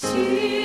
십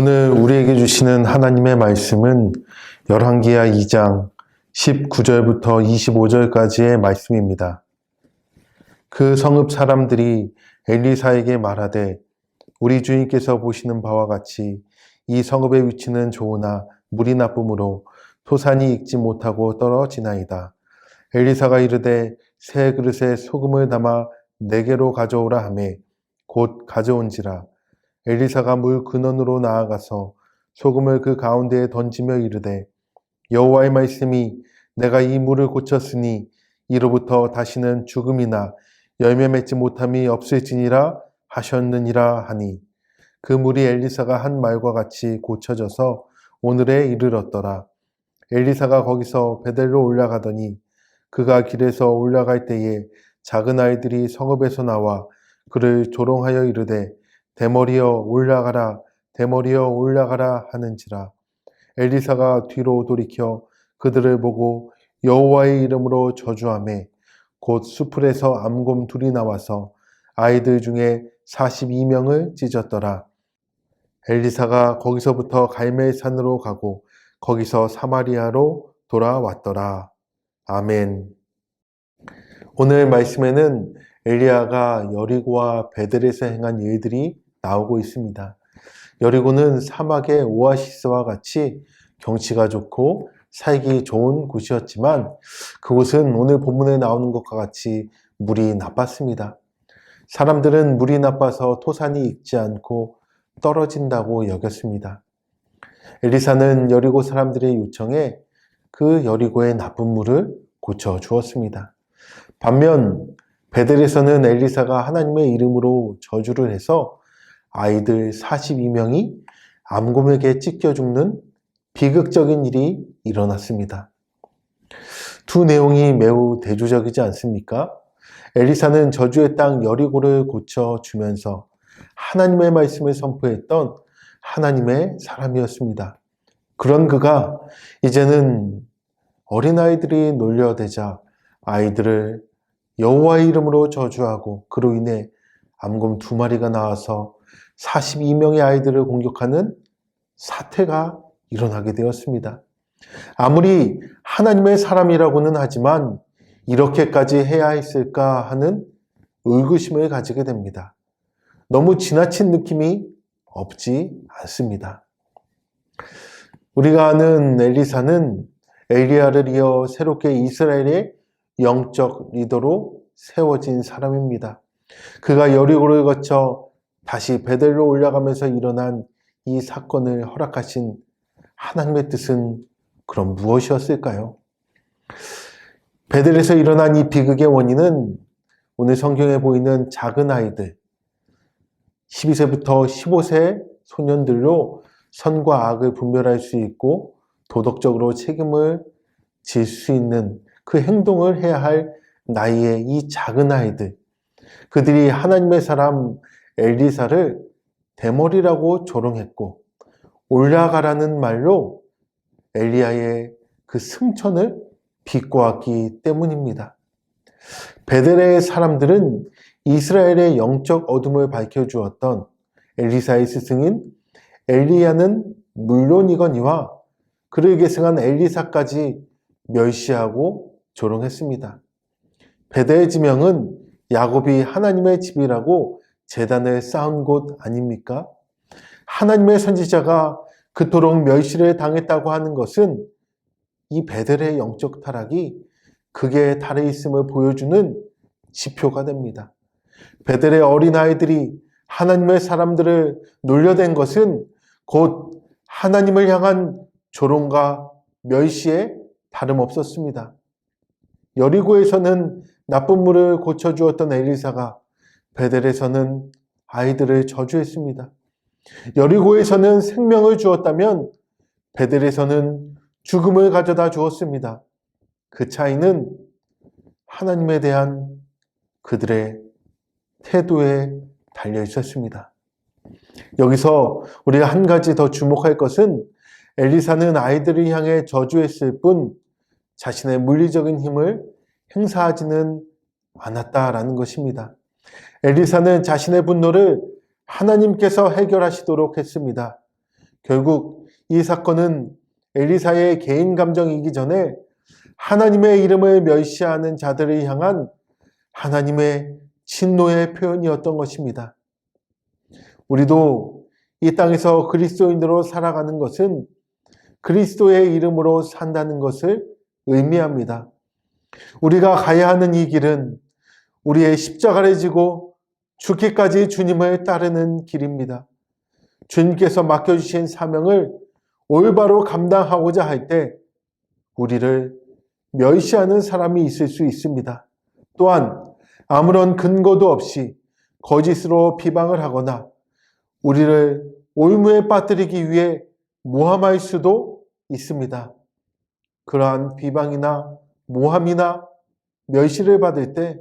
오늘 우리에게 주시는 하나님의 말씀은 열왕기하 2장 19절부터 25절까지의 말씀입니다. 그 성읍 사람들이 엘리사에게 말하되 우리 주인께서 보시는 바와 같이 이 성읍의 위치는 좋으나 물이 나쁨으로 토산이 익지 못하고 떨어지나이다. 엘리사가 이르되 새 그릇에 소금을 담아 네 개로 가져오라 하매 곧 가져온지라 엘리사가 물 근원으로 나아가서 소금을 그 가운데에 던지며 이르되 여호와의 말씀이 내가 이 물을 고쳤으니 이로부터 다시는 죽음이나 열매 맺지 못함이 없을지니라 하셨느니라 하니. 그 물이 엘리사가 한 말과 같이 고쳐져서 오늘에 이르렀더라. 엘리사가 거기서 베델로 올라가더니 그가 길에서 올라갈 때에 작은 아이들이 성읍에서 나와 그를 조롱하여 이르되 대머리여 올라가라 대머리여 올라가라 하는지라 엘리사가 뒤로 돌이켜 그들을 보고 여호와의 이름으로 저주하매 곧 수풀에서 암곰 둘이 나와서 아이들 중에 42명을 찢었더라. 엘리사가 거기서부터 갈멜산으로 가고 거기서 사마리아로 돌아왔더라. 아멘. 오늘 말씀에는 엘리야가 여리고와 베델에서 행한 일들이 나오고 있습니다. 여리고는 사막의 오아시스와 같이 경치가 좋고 살기 좋은 곳이었지만 그곳은 오늘 본문에 나오는 것과 같이 물이 나빴습니다. 사람들은 물이 나빠서 토산이 익지 않고 떨어진다고 여겼습니다. 엘리사는 여리고 사람들의 요청에 그 여리고의 나쁜 물을 고쳐 주었습니다. 반면 베델에서는 엘리사가 하나님의 이름으로 저주를 해서 아이들 42명이 암곰에게 찢겨 죽는 비극적인 일이 일어났습니다. 두 내용이 매우 대조적이지 않습니까? 엘리사는 저주의 땅 여리고를 고쳐 주면서 하나님의 말씀을 선포했던 하나님의 사람이었습니다. 그런 그가 이제는 어린아이들이 놀려대자 아이들을 여호와의 이름으로 저주하고 그로 인해 암곰 두 마리가 나와서 42명의 아이들을 공격하는 사태가 일어나게 되었습니다. 아무리 하나님의 사람이라고는 하지만 이렇게까지 해야 했을까 하는 의구심을 가지게 됩니다. 너무 지나친 느낌이 없지 않습니다. 우리가 아는 엘리사는 엘리야를 이어 새롭게 이스라엘의 영적 리더로 세워진 사람입니다. 그가 여리고를 거쳐 다시 베델로 올라가면서 일어난 이 사건을 허락하신 하나님의 뜻은 그럼 무엇이었을까요? 베델에서 일어난 이 비극의 원인은 오늘 성경에 보이는 작은 아이들, 12세부터 15세 소년들로 선과 악을 분별할 수 있고 도덕적으로 책임을 질 수 있는 그 행동을 해야 할 나이의 이 작은 아이들, 그들이 하나님의 사람 엘리사를 대머리라고 조롱했고 올라가라는 말로 엘리야의 그 승천을 비꼬았기 때문입니다. 베델의 사람들은 이스라엘의 영적 어둠을 밝혀주었던 엘리사의 스승인 엘리야는 물론이거니와 그를 계승한 엘리사까지 멸시하고 조롱했습니다. 베델의 지명은 야곱이 하나님의 집이라고 재단을 쌓은 곳 아닙니까? 하나님의 선지자가 그토록 멸시를 당했다고 하는 것은 이 베델의 영적 타락이 극에 달해 있음을 보여주는 지표가 됩니다. 베델의 어린아이들이 하나님의 사람들을 놀려댄 것은 곧 하나님을 향한 조롱과 멸시에 다름없었습니다. 여리고에서는 나쁜 물을 고쳐주었던 엘리사가 베델에서는 아이들을 저주했습니다. 여리고에서는 생명을 주었다면 베델에서는 죽음을 가져다 주었습니다. 그 차이는 하나님에 대한 그들의 태도에 달려 있었습니다. 여기서 우리가 한 가지 더 주목할 것은 엘리사는 아이들을 향해 저주했을 뿐 자신의 물리적인 힘을 행사하지는 않았다라는 것입니다. 엘리사는 자신의 분노를 하나님께서 해결하시도록 했습니다. 결국 이 사건은 엘리사의 개인 감정이기 전에 하나님의 이름을 멸시하는 자들을 향한 하나님의 진노의 표현이었던 것입니다. 우리도 이 땅에서 그리스도인으로 살아가는 것은 그리스도의 이름으로 산다는 것을 의미합니다. 우리가 가야 하는 이 길은 우리의 십자가를 지고 죽기까지 주님을 따르는 길입니다. 주님께서 맡겨주신 사명을 올바로 감당하고자 할 때 우리를 멸시하는 사람이 있을 수 있습니다. 또한 아무런 근거도 없이 거짓으로 비방을 하거나 우리를 올무에 빠뜨리기 위해 모함할 수도 있습니다. 그러한 비방이나 모함이나 멸시를 받을 때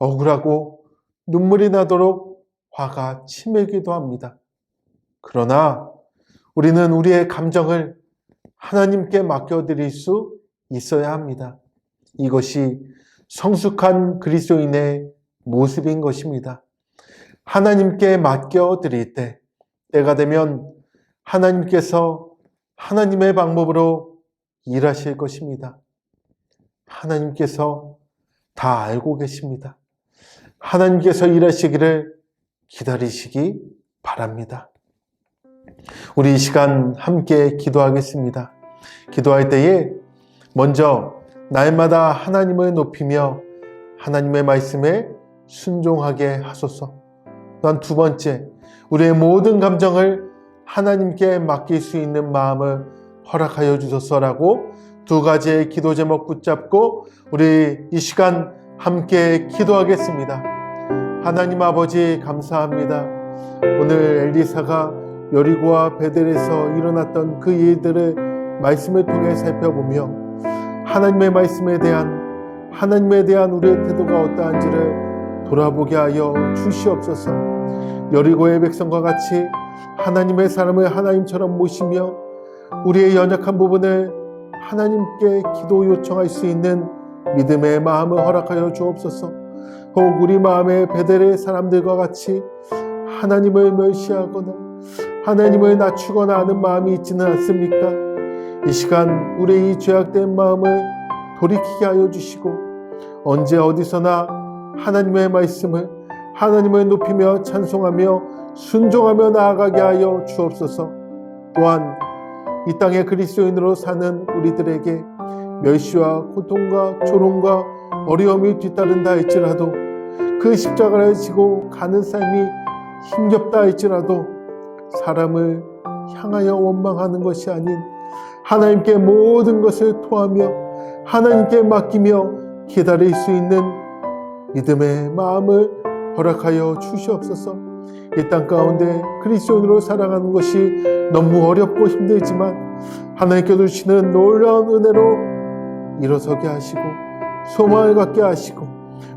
억울하고 눈물이 나도록 화가 치밀기도 합니다. 그러나 우리는 우리의 감정을 하나님께 맡겨드릴 수 있어야 합니다. 이것이 성숙한 그리스도인의 모습인 것입니다. 하나님께 맡겨드릴 때, 때가 되면 하나님께서 하나님의 방법으로 일하실 것입니다. 하나님께서 다 알고 계십니다. 하나님께서 일하시기를 기다리시기 바랍니다. 우리 이 시간 함께 기도하겠습니다. 기도할 때에 먼저 날마다 하나님을 높이며 하나님의 말씀에 순종하게 하소서. 또한 두 번째, 우리의 모든 감정을 하나님께 맡길 수 있는 마음을 허락하여 주소서라고 두 가지의 기도 제목 붙잡고 우리 이 시간 함께 기도하겠습니다. 하나님 아버지 감사합니다. 오늘 엘리사가 여리고와 베델에서 일어났던 그 일들을 말씀을 통해 살펴보며 하나님의 말씀에 대한 하나님에 대한 우리의 태도가 어떠한지를 돌아보게 하여 주시옵소서. 여리고의 백성과 같이 하나님의 사람을 하나님처럼 모시며 우리의 연약한 부분을 하나님께 기도 요청할 수 있는 믿음의 마음을 허락하여 주옵소서. 혹 우리 마음의 베델의 사람들과 같이 하나님을 멸시하거나 하나님을 낮추거나 하는 마음이 있지는 않습니까? 이 시간 우리의 이 죄악된 마음을 돌이키게 하여 주시고 언제 어디서나 하나님의 말씀을 하나님을 높이며 찬송하며 순종하며 나아가게 하여 주옵소서. 또한 이 땅의 그리스도인으로 사는 우리들에게 멸시와 고통과 조롱과 어려움이 뒤따른다 할지라도 그 십자가를 지고 가는 삶이 힘겹다 할지라도 사람을 향하여 원망하는 것이 아닌 하나님께 모든 것을 토하며 하나님께 맡기며 기다릴 수 있는 믿음의 마음을 허락하여 주시옵소서. 이 땅 가운데 그리스도인으로 살아가는 것이 너무 어렵고 힘들지만 하나님께 주시는 놀라운 은혜로 일어서게 하시고 소망을 갖게 하시고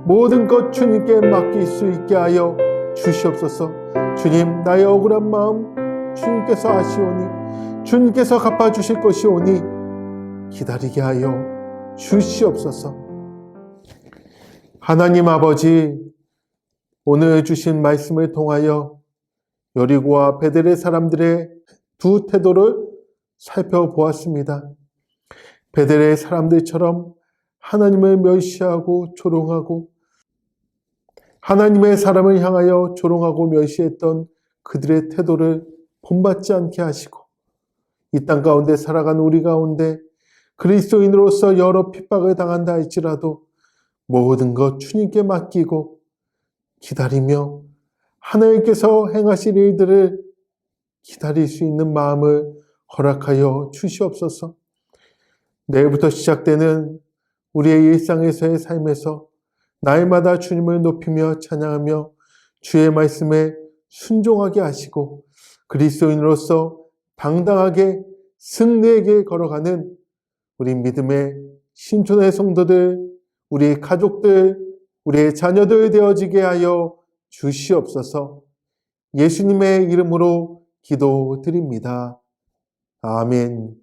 모든 것 주님께 맡길 수 있게 하여 주시옵소서. 주님 나의 억울한 마음 주님께서 아시오니 주님께서 갚아 주실 것이오니 기다리게 하여 주시옵소서. 하나님 아버지 오늘 주신 말씀을 통하여 여리고와 베델의 사람들의 두 태도를 살펴보았습니다. 베델의 사람들처럼 하나님을 멸시하고 조롱하고 하나님의 사람을 향하여 조롱하고 멸시했던 그들의 태도를 본받지 않게 하시고 이 땅 가운데 살아가는 우리 가운데 그리스도인으로서 여러 핍박을 당한다 할지라도 모든 것 주님께 맡기고 기다리며 하나님께서 행하실 일들을 기다릴 수 있는 마음을 허락하여 주시옵소서. 내일부터 시작되는 우리의 일상에서의 삶에서 날마다 주님을 높이며 찬양하며 주의 말씀에 순종하게 하시고 그리스도인으로서 당당하게 승리에게 걸어가는 우리 믿음의 신촌의 성도들, 우리 가족들, 우리의 자녀들 되어지게 하여 주시옵소서 예수님의 이름으로 기도드립니다. 아멘.